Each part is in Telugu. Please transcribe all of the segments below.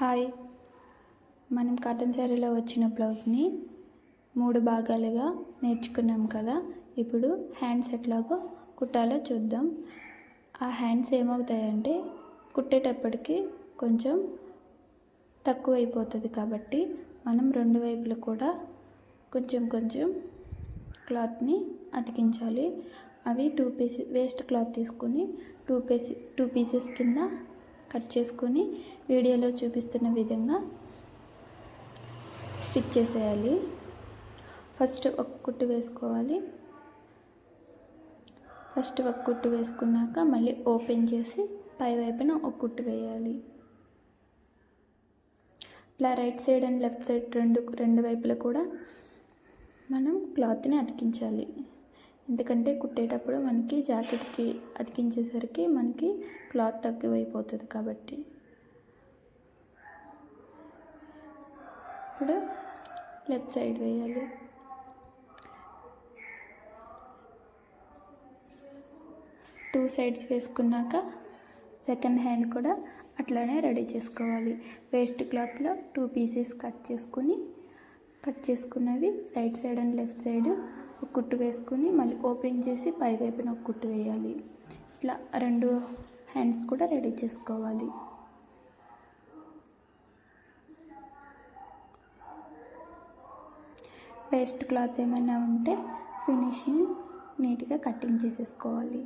హాయ్. మనం కాటన్ శారీలో వచ్చిన బ్లౌజ్ని మూడు భాగాలుగా నేర్చుకున్నాం కదా. ఇప్పుడు హ్యాండ్స్ ఎట్లాగో కుట్టాలో చూద్దాం. ఆ హ్యాండ్స్ ఏమవుతాయంటే కుట్టేటప్పటికి కొంచెం తక్కువ అయిపోతుంది కాబట్టి మనం రెండు వైపులు కూడా కొంచెం కొంచెం క్లాత్ని అతికించాలి. అవి టూ పీసెస్ వేస్ట్ క్లాత్ తీసుకొని టూ పీసెస్ టూ పీసెస్ కింద కట్ చేసుకొని వీడియోలో చూపిస్తున్న విధంగా స్టిచ్ చేసేయాలి. ఫస్ట్ ఒక కుట్టు వేసుకోవాలి. ఫస్ట్ ఒక కుట్టు వేసుకున్నాక మళ్ళీ ఓపెన్ చేసి పై వైపున ఒక కుట్టు వేయాలి. ఇట్లా right side and left side రెండు రెండు వైపులా కూడా మనం క్లాత్ని అతికించాలి. ఎందుకంటే కుట్టేటప్పుడు మనకి జాకెట్కి అతికించేసరికి మనకి క్లాత్ తక్కువైపోతుంది కాబట్టి. ఇప్పుడు లెఫ్ట్ సైడ్ వేయాలి. టూ సైడ్స్ వేసుకున్నాక సెకండ్ హ్యాండ్ కూడా అట్లానే రెడీ చేసుకోవాలి. వేస్ట్ క్లాత్లో టూ పీసెస్ కట్ చేసుకుని cut చేసుకున్నవి right side and left side ఒక కుట్టు వేసుకుని మళ్ళీ ఓపెన్ చేసి పై వైపున ఒక కుట్టు వేయాలి. ఇట్లా రెండు హ్యాండ్స్ కూడా రెడీ చేసుకోవాలి. వేస్ట్ క్లాత్ ఏమైనా ఉంటే ఫినిషింగ్ నీట్గా కటింగ్ చేసేసుకోవాలి.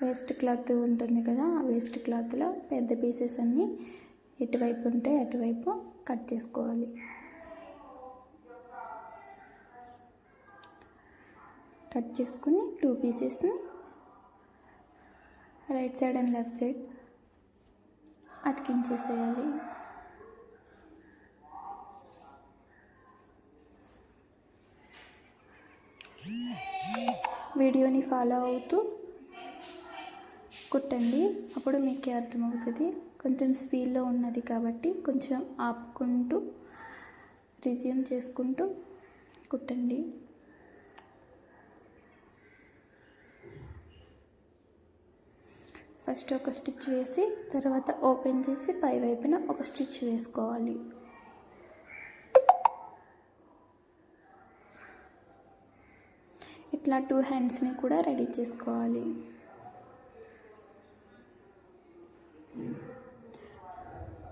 వేస్ట్ క్లాత్ ఉంటుంది కదా ఆ వేస్ట్ క్లాత్లో పెద్ద పీసెస్ అన్నీ ఎటువైపు ఉంటే అటువైపు కట్ చేసుకోవాలి. కట్ చేసుకుని టూ పీసెస్ని right side and left side అతికించేసేయాలి. వీడియోని ఫాలో అవుతూ కుట్టండి. అప్పుడు మీకే అర్థమవుతుంది. కొంచెం స్పీడ్లో ఉన్నది కాబట్టి కొంచెం ఆపుకుంటూ రిజ్యూమ్ చేసుకుంటూ కుట్టండి. ఫస్ట్ ఒక స్టిచ్ వేసి తర్వాత ఓపెన్ చేసి పై వైపున ఒక స్టిచ్ వేసుకోవాలి. ఇట్లా టూ హ్యాండ్స్ని కూడా రెడీ చేసుకోవాలి.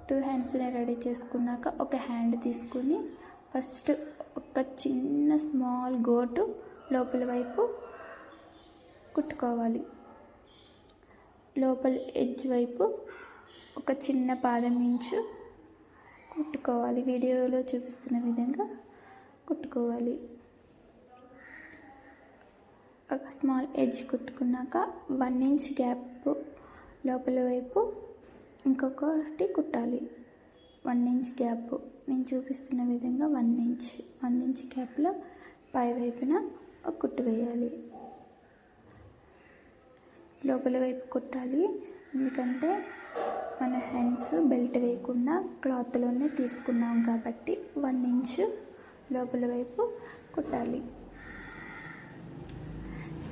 టూ హ్యాండ్స్ని రెడీ చేసుకున్నాక ఒక హ్యాండ్ తీసుకుని ఫస్ట్ ఒక చిన్న స్మాల్ గోటు లోపల వైపు కుట్టుకోవాలి. లోపల ఎడ్జ్ వైపు ఒక చిన్న పాదం ఇంచు కుట్టుకోవాలి. వీడియోలో చూపిస్తున్న విధంగా కుట్టుకోవాలి. ఒక స్మాల్ ఎడ్జ్ కుట్టుకున్నాక వన్ ఇంచ్ గ్యాప్ లోపల వైపు ఇంకొకటి కుట్టాలి. One inch gap. నేను చూపిస్తున్న విధంగా వన్ ఇంచ్ వన్ ఇంచ్ గ్యాప్లో పై వైపున ఒక కుట్టు వేయాలి. లోపల వైపు కుట్టాలి. ఎందుకంటే మన హ్యాండ్స్ బెల్ట్ వేయకుండా క్లాత్లోనే తీసుకున్నాం కాబట్టి వన్ ఇంచ్ లోపల వైపు కుట్టాలి.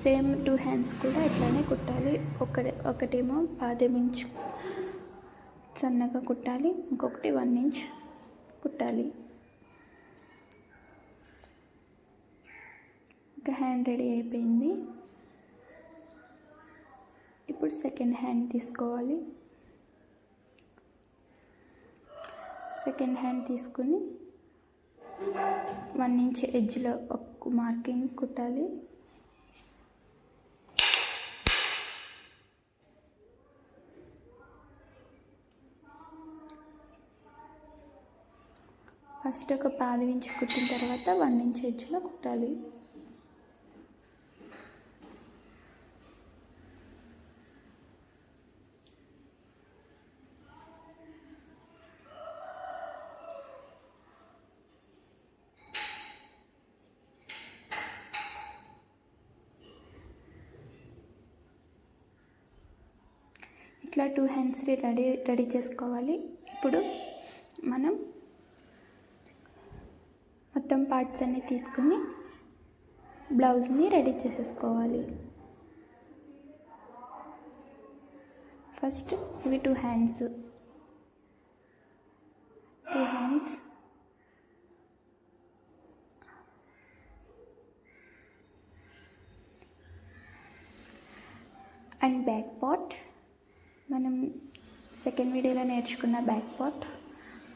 సేమ్ టూ హ్యాండ్స్ కూడా ఇట్లానే కుట్టాలి. ఒక ఒకటేమో పాదం ఇంచ్ సన్నగా కుట్టాలి. ఇంకొకటి వన్ ఇంచ్ కుట్టాలి. ఒక హ్యాండ్ రెడీ అయిపోయింది. ఇప్పుడు సెకండ్ హ్యాండ్ తీసుకోవాలి. సెకండ్ హ్యాండ్ తీసుకుని వన్ ఇంచ్ ఎడ్జ్లో ఒక మార్కింగ్ కుట్టాలి. ఫస్ట్ ఒక పాది ఇంచ్ కుట్టిన తర్వాత వన్ ఇంచ్ ఎడ్జ్లో కుట్టాలి. ఇట్లా టూ హ్యాండ్స్ని రెడీ రెడీ చేసుకోవాలి. ఇప్పుడు మనం మొత్తం పార్ట్స్ అన్నీ తీసుకుని బ్లౌజ్ని రెడీ చేసేసుకోవాలి. ఫస్ట్ ఇవి two hands. Two hands. And back part. మనం సెకండ్ వీడియోలో నేర్చుకున్న బ్యాక్ పార్ట్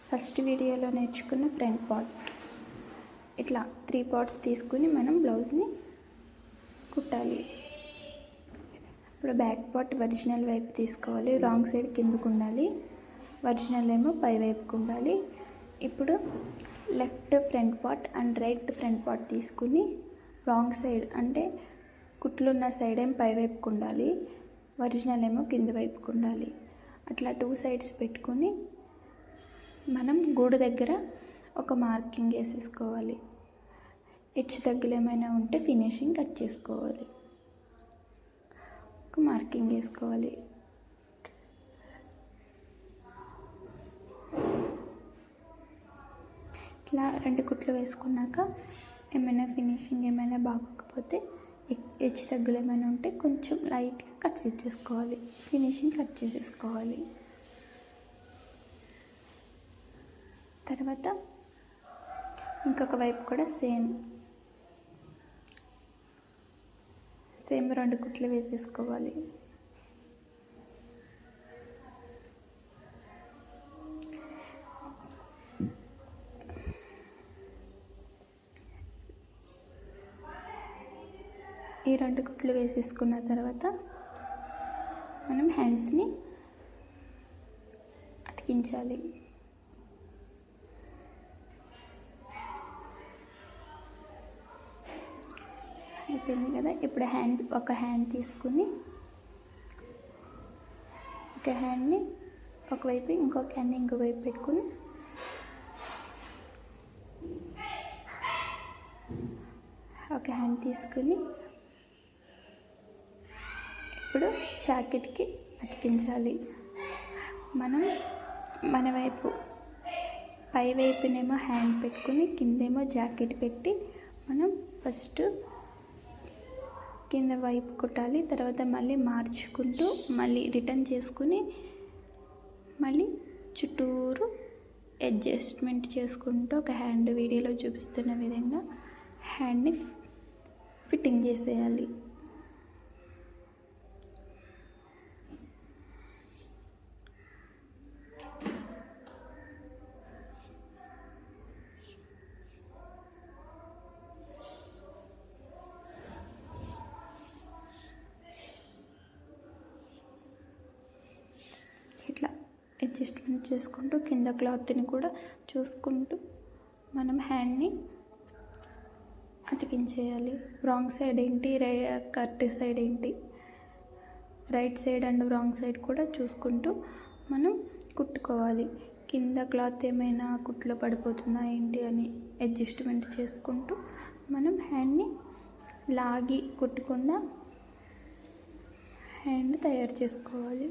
ఫస్ట్ వీడియోలో నేర్చుకున్న ఫ్రంట్ పార్ట్ ఇట్లా త్రీ పార్ట్స్ తీసుకుని మనం బ్లౌజ్ని కుట్టాలి. ఇప్పుడు బ్యాక్ పార్ట్ ఒరిజినల్ వైపు తీసుకోవాలి రాంగ్ సైడ్ కిందకు ఉండాలి ఒరిజినల్ ఏమో పై వైపుకు ఉండాలి. ఇప్పుడు left front part and right front part తీసుకుని రాంగ్ సైడ్ అంటే కుట్లున్న సైడ్ ఏం పై వైపుకు ఉండాలి ఒరిజినల్ ఏమో కింద వైపుకు ఉండాలి. అట్లా టూ సైడ్స్ పెట్టుకొని మనం గూడు దగ్గర ఒక మార్కింగ్ వేసేసుకోవాలి. హెచ్చు తగ్గులు ఏమైనా ఉంటే ఫినిషింగ్ కట్ చేసుకోవాలి. ఒక మార్కింగ్ వేసుకోవాలి. ఇట్లా రెండు కుట్లు వేసుకున్నాక ఏమైనా ఫినిషింగ్ ఏమైనా బాగోకపోతే హెచ్చు తగ్గులు ఏమైనా ఉంటే కొంచెం లైట్గా కట్ చేసేసుకోవాలి. ఫినిషింగ్ కట్ చేసేసుకోవాలి. తర్వాత ఇంకొక వైపు కూడా సేమ్ సేమ్ రెండు కుట్లు వేసేసుకోవాలి. ఈ రెండు కుట్లు వేసేసుకున్న తర్వాత మనం హ్యాండ్స్ని అతికించాలి. అయిపోయింది కదా? ఇప్పుడు హ్యాండ్స్ ఒక హ్యాండ్ తీసుకుని ఒక హ్యాండ్ని ఒకవైపు ఇంకొక హ్యాండ్ని ఇంకో వైపు పెట్టుకుని ఒక హ్యాండ్ తీసుకుని ఇప్పుడు జాకెట్కి అతికించాలి? మనం మన వైపు పై వైపునేమో హ్యాండ్ పెట్టుకుని కిందేమో జాకెట్ పెట్టి మనం ఫస్ట్ కింద వైపు కొట్టాలి. తర్వాత మళ్ళీ మార్చుకుంటూ మళ్ళీ రిటర్న్ చేసుకుని మళ్ళీ చుట్టూరు అడ్జస్ట్మెంట్ చేసుకుంటూ ఒక హ్యాండ్ వీడియోలో చూపిస్తున్న విధంగా హ్యాండ్ని ఫిట్టింగ్ చేసేయాలి ఇట్లా అడ్జస్ట్మెంట్ చేసుకుంటూ కింద క్లాత్ని కూడా చూసుకుంటూ మనం హ్యాండ్ని అతికించేయాలి. రాంగ్ సైడ్ ఏంటి? కరెక్ట్ సైడ్ ఏంటి? Right side and wrong side కూడా చూసుకుంటూ మనం కుట్టుకోవాలి. కింద క్లాత్ ఏమైనా కుట్లో పడిపోతుందా ఏంటి అని అడ్జస్ట్మెంట్ చేసుకుంటూ మనం హ్యాండ్ని లాగి కుట్టకుండా హ్యాండ్ తయారు చేసుకోవాలి.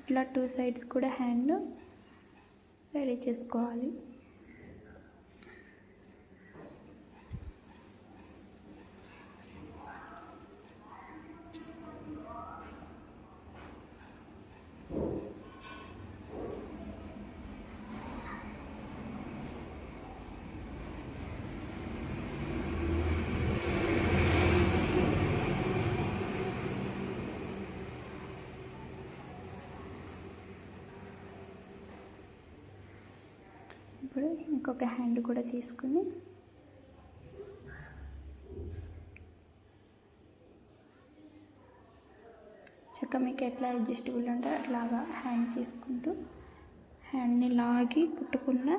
ఇట్లా టూ సైడ్స్ కూడా హ్యాండ్ రెడీ చేసుకోవాలి ఇప్పుడు ఇంకొక హ్యాండ్ కూడా తీసుకుని చక్క మీకు ఎట్లా అడ్జస్టబుల్ ఉంటే అట్లాగా హ్యాండ్ తీసుకుంటూ హ్యాండ్ని లాగి కుట్టుకున్న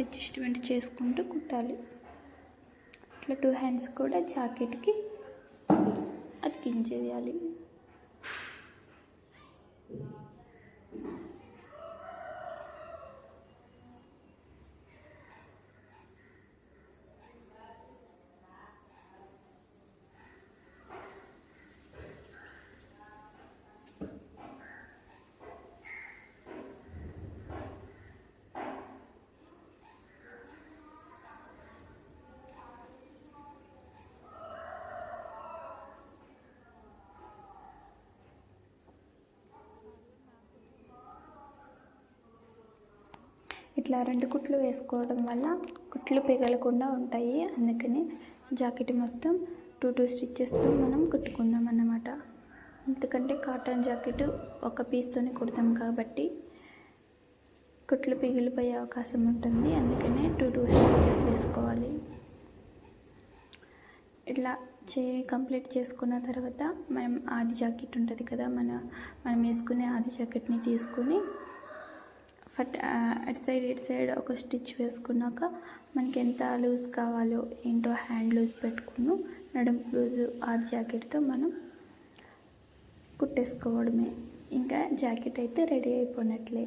అడ్జస్ట్మెంట్ చేసుకుంటూ కుట్టాలి. అట్లా టూ హ్యాండ్స్ కూడా జాకెట్కి అతికించేయాలి. ఇట్లా రెండు కుట్లు వేసుకోవడం వల్ల కుట్లు పిగలకుండా ఉంటాయి. అందుకని జాకెట్ మొత్తం టూ టూ స్టిచ్చెస్తో మనం కుట్టుకున్నాం అన్నమాట. ఎందుకంటే కాటన్ జాకెట్ ఒక పీస్తోనే కుడతాం కాబట్టి కుట్లు పిగిలిపోయే అవకాశం ఉంటుంది. అందుకనే టూ టూ స్టిచ్చెస్ వేసుకోవాలి. ఇట్లా చే కంప్లీట్ చేసుకున్న తర్వాత మనం ఆది జాకెట్ ఉంటుంది కదా మన మనం వేసుకునే ఆది జాకెట్ని తీసుకుని ఫట్ అటు సైడ్ ఇటు సైడ్ ఒక స్టిచ్ వేసుకున్నాక మనకి ఎంత లూజ్ కావాలో ఏంటో హ్యాండ్ లూజ్ పెట్టుకుని నడుము లూజ్ ఆ జాకెట్తో మనం కుట్టేసుకోవడమే. ఇంకా జాకెట్ అయితే రెడీ అయిపోయినట్లే.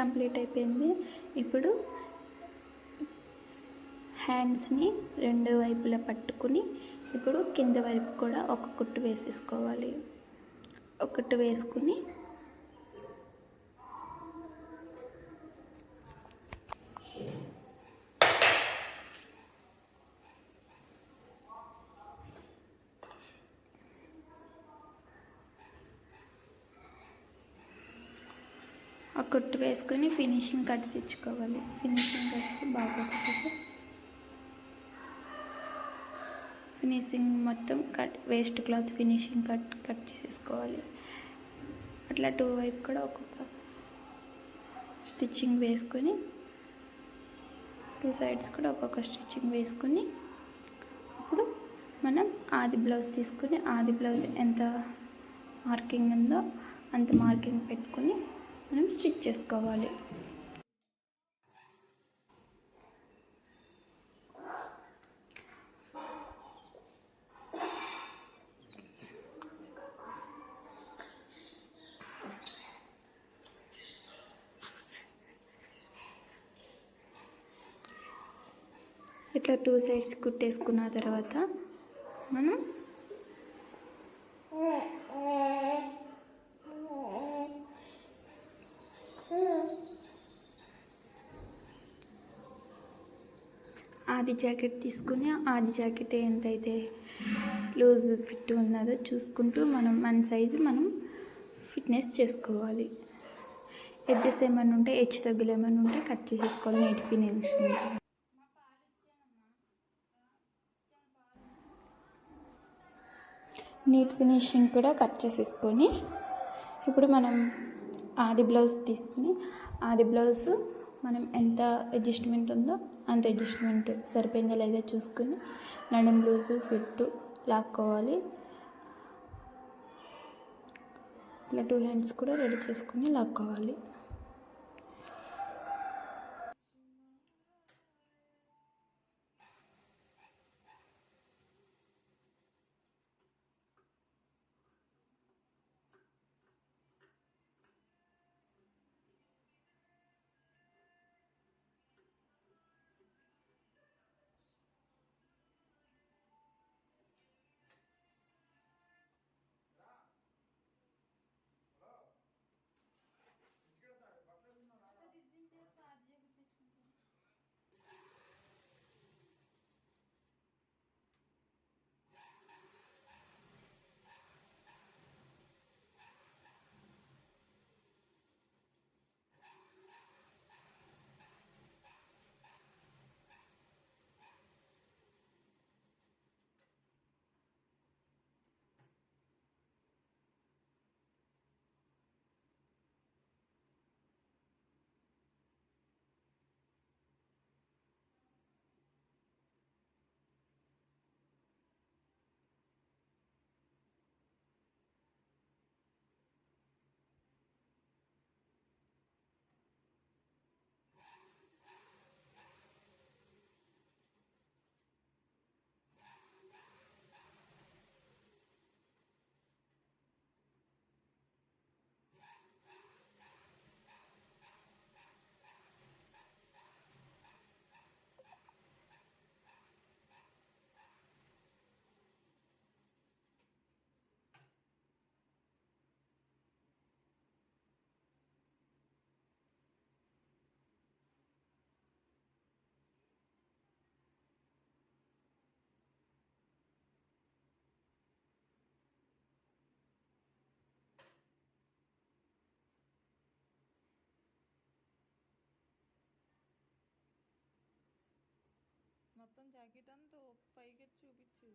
కంప్లీట్ అయిపోయింది. ఇప్పుడు హ్యాండ్స్ని రెండు వైపులా పట్టుకుని ఇప్పుడు కింద వైపు కూడా ఒక కుట్టు వేసేసుకోవాలి. ఒక కుట్టు వేసుకుని ఆ కుట్టు వేసుకొని ఫినిషింగ్ కట్స్ ఇచ్చుకోవాలి ఫినిషింగ్ కట్స్ బాగా ఫినిషింగ్ మొత్తం cut waste cloth finishing cut cut చేసుకోవాలి. అట్లా టూ వైపు కూడా ఒక్కొక్క స్టిచ్చింగ్ వేసుకొని టూ సైడ్స్ కూడా ఒక్కొక్క స్టిచ్చింగ్ వేసుకొని ఇప్పుడు మనం ఆది బ్లౌజ్ తీసుకుని ఆది బ్లౌజ్ ఎంత మార్కింగ్ ఉందో అంత మార్కింగ్ పెట్టుకొని మనం స్టిచ్ చేసుకోవాలి. ఇట్లా టూ సైడ్స్ కుట్టేసుకున్న తర్వాత మనం ఆది జాకెట్ తీసుకుని ఆది జాకెట్ ఎంతైతే లూజ్ ఫిట్ ఉన్నదో చూసుకుంటూ మనం మన సైజు మనం ఫిట్నెస్ చేసుకోవాలి. ఎడ్జెస్ ఏమైనా ఉంటే హెచ్చు తగ్గులు ఏమైనా ఉంటే కట్ చేసేసుకోవాలి నీట్ ఫినిషింగ్ నీట్ ఫినిషింగ్ కూడా కట్ చేసేసుకొని ఇప్పుడు మనం ఆది బ్లౌజ్ తీసుకుని ఆది బ్లౌజ్ మనం ఎంత అడ్జస్ట్మెంట్ ఉందో అంత అడ్జస్ట్మెంట్ సరిపోయిందో లేదో చూసుకుని నడుం లూజు ఫిట్ లాక్కోవాలి. ఇలా టూ హ్యాండ్స్ కూడా రెడీ చేసుకుని లాక్కోవాలి. మొత్తం జాకెట్ అంతా పైకి చూపించు.